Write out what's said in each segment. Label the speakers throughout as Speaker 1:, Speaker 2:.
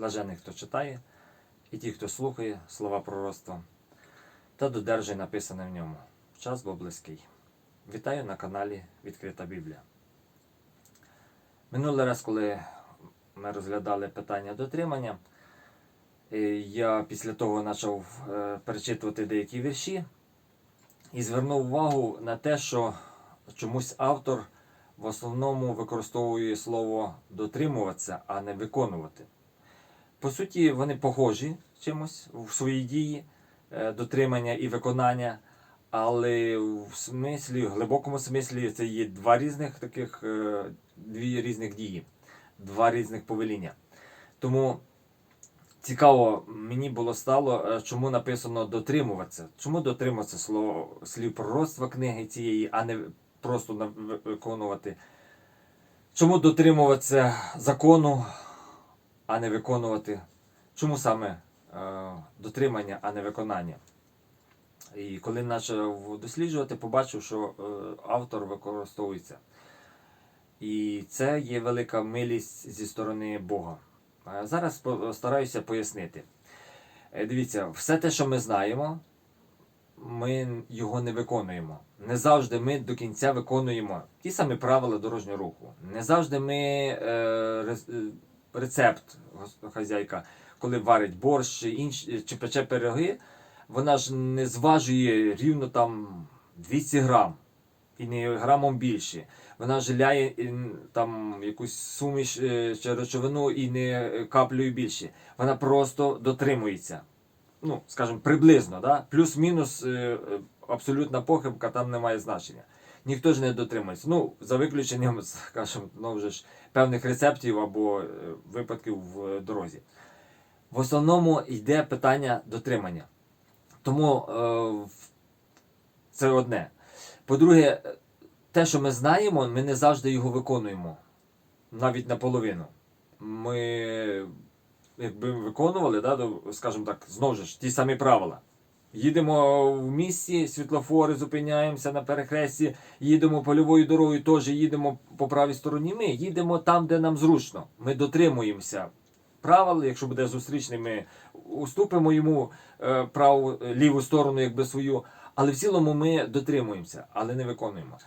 Speaker 1: Блажений, хто читає, і ті, хто слухає слова пророцтва, та додержує написане в ньому. Час бо близький. Вітаю на каналі Відкрита Біблія. Минулий раз, коли ми розглядали питання дотримання, е, я після того почав е, перечитувати деякі вірші і звернув увагу на те, що чомусь автор в основному використовує слово дотримуватися, а не виконувати. По суті, вони похожі чимось в своїй дії, е, дотримання і виконання, але в смислі, в глибокому смислі, це є два різних таких, е, дві різних дії, два різних повеління. Тому цікаво мені було стало, е, чому написано дотримуватися. Чому дотримуватися слово слів пророцтва книги цієї, а не просто виконувати. Чому дотримуватися закону, а не виконувати? Чому саме е, дотримання, а не виконання? І коли почав досліджувати, побачив, що е, автор використовується. І це є велика милість зі сторони Бога. Е, Зараз постараюся пояснити. Дивіться, все те, що ми знаємо, ми його не виконуємо. Не завжди ми до кінця виконуємо ті самі правила дорожнього руху. Не завжди ми е, рецепт хазяйка, коли варить борщ чи, чи пече пироги, вона ж не зважує рівно там 200 грам і не грамом більше. Вона ж ляє е, там якусь суміш е, чи речовину і не каплею більше. Вона просто дотримується ну, скажімо, приблизно, да? плюс-мінус е, абсолютна похибка там не має значення. Ніхто ж не дотримується. Ну, за виключенням, скажімо, ну, вже ж певних рецептів або е, випадків в дорозі. В основному йде питання дотримання. Тому е, це одне. По-друге, е, те, що ми знаємо, ми не завжди його виконуємо. Навіть наполовину. Ми якби виконували, да, скажімо так, знову ж ті самі правила. Їдемо в місті, світлофори, зупиняємося на перехресті, їдемо польовою дорогою, теж їдемо по правій стороні. Ми їдемо там, де нам зручно. Ми дотримуємося правил. Якщо буде зустрічний, ми уступимо йому е, праву ліву сторону, якби свою. Але в цілому ми дотримуємося, але не виконуємо.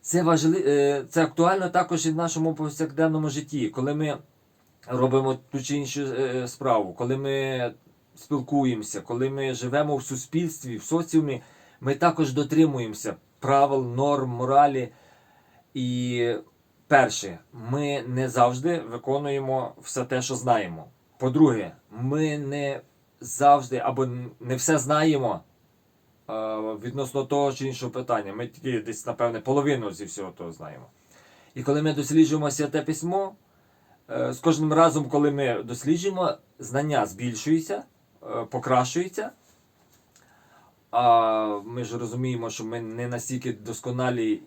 Speaker 1: Це важли... е, це актуально також і в нашому повсякденному житті, коли ми робимо ту чи іншу е, справу, коли ми спілкуємося, коли ми живемо в суспільстві, в соціумі, ми також дотримуємося правил, норм, моралі. І перше, ми не завжди виконуємо все те, що знаємо. По-друге, ми не завжди або не все знаємо е, відносно того чи іншого питання. Ми тільки десь, напевне, половину зі всього того знаємо. І коли ми досліджуємо святе письмо, Е, з кожним разом, коли ми досліджуємо, знання збільшуються, е, покращуються. А ми ж розуміємо, що ми не настільки досконалі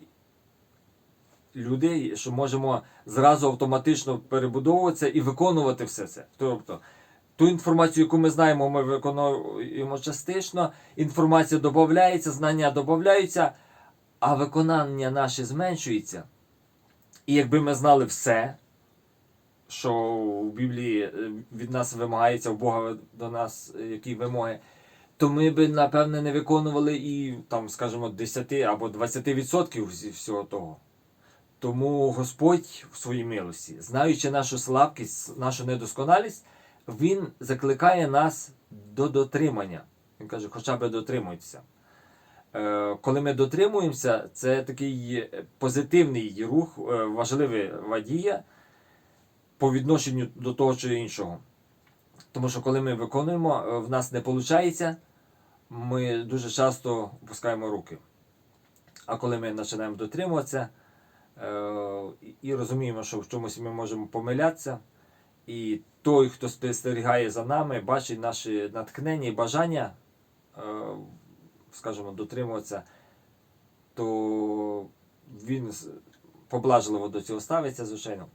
Speaker 1: люди, що можемо зразу автоматично перебудовуватися і виконувати все це. Тобто, ту інформацію, яку ми знаємо, ми виконуємо частично, інформація додається, знання додаються, а виконання наше зменшується. І якби ми знали все, що в Біблії е, від нас вимагається, у Бога до нас е, які вимоги, то ми би, напевне, не виконували і, там, скажімо, 10 або 20% зі всього того. Тому Господь в своїй милості, знаючи нашу слабкість, нашу недосконалість, Він закликає нас до дотримання. Він каже, хоча б дотримуйтеся. Е, Коли ми дотримуємося, це такий позитивний рух, важлива дія по відношенню до того чи іншого. Тому що коли ми виконуємо, е, в нас не виходить, ми дуже часто опускаємо руки. А коли ми починаємо дотримуватися е, і- розуміємо, що в чомусь ми можемо помилятися, і той, хто спостерігає за нами, бачить наші натхнення і бажання, е, скажімо, дотримуватися, то він поблажливо до цього ставиться, звичайно.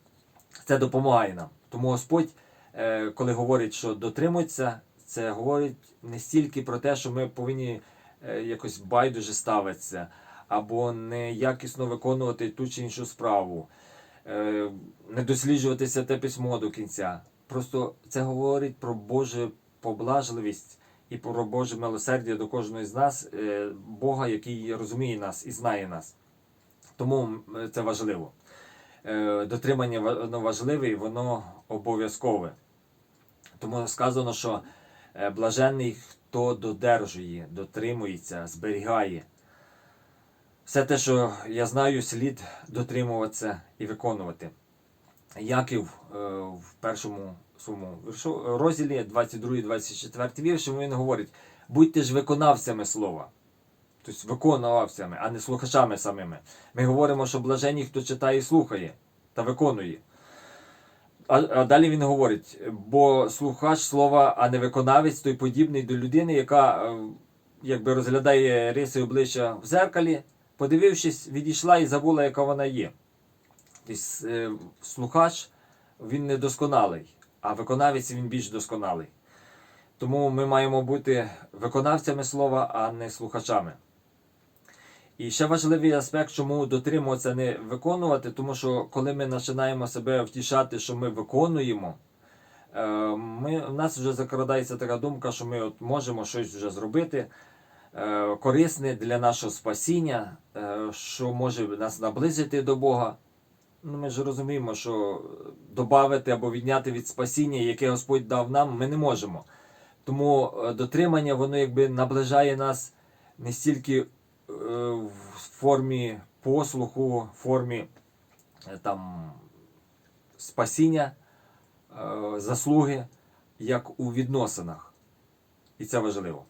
Speaker 1: Це допомагає нам. Тому Господь, е, коли говорить, що дотримується, це говорить не стільки про те, що ми повинні е, якось байдуже ставитися, або неякісно виконувати ту чи іншу справу, е, не досліджувати те письмо до кінця. Просто це говорить про Божу поблажливість і про Боже милосердя до кожного з нас, Бога, який розуміє нас і знає нас. Тому це важливо. Е, Дотримання воно важливе і воно обов'язкове. Тому сказано, що е, блаженний, хто додержує, дотримується, зберігає. Все те, що я знаю, слід дотримуватися і виконувати. Яків е, в першому своєму розділі 22-24 вірші він говорить: будьте ж виконавцями слова. Тобто виконавцями, а не слухачами самими. Ми говоримо, що блаженні, хто читає і слухає та виконує. А, а далі він говорить: бо слухач слова, а не виконавець, той подібний до людини, яка е, якби розглядає риси обличчя в зеркалі, подивившись, відійшла і забула, яка вона є. Тобто е, слухач він не досконалий, а виконавець він більш досконалий. Тому ми маємо бути виконавцями слова, а не слухачами. І ще важливий аспект, чому дотримуватися не виконувати, тому що коли ми починаємо себе втішати, що ми виконуємо, е, ми, в нас вже закрадається така думка, що ми от можемо щось вже зробити е, корисне для нашого спасіння, е, що може нас наблизити до Бога. Ну, ми ж розуміємо, що додати або відняти від спасіння, яке Господь дав нам, ми не можемо. Тому дотримання, воно якби наближає нас не стільки в формі послуху, в формі е, там, спасіння, е, заслуги, як у відносинах. І це важливо.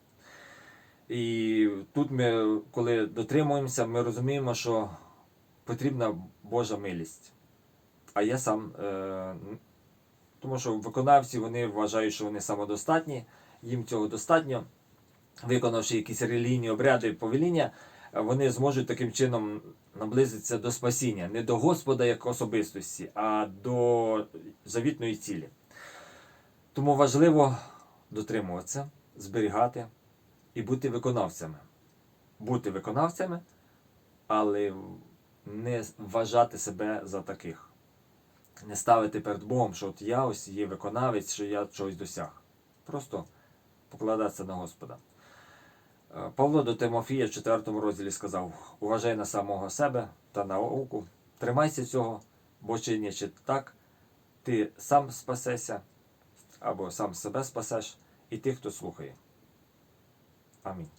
Speaker 1: І тут ми, коли дотримуємося, ми розуміємо, що потрібна Божа милість. А я сам, е, тому що виконавці вони вважають, що вони самодостатні, їм цього достатньо. Виконавши якісь релігійні обряди повеління, е, вони зможуть таким чином наблизитися до спасіння, не до Господа як особистості, а до завітної цілі. Тому важливо дотримуватися, зберігати і бути виконавцями. Бути виконавцями, але не вважати себе за таких. Не ставити перед Богом, що от я ось є виконавець, що я чогось досяг. Просто покладатися на Господа. Е, Павло до Тимофія в 4 розділі сказав: Уважай на самого себе та науку, тримайся цього, бо чинячи так, ти сам спасешся або сам себе спасеш, і тих, хто слухає. Амінь.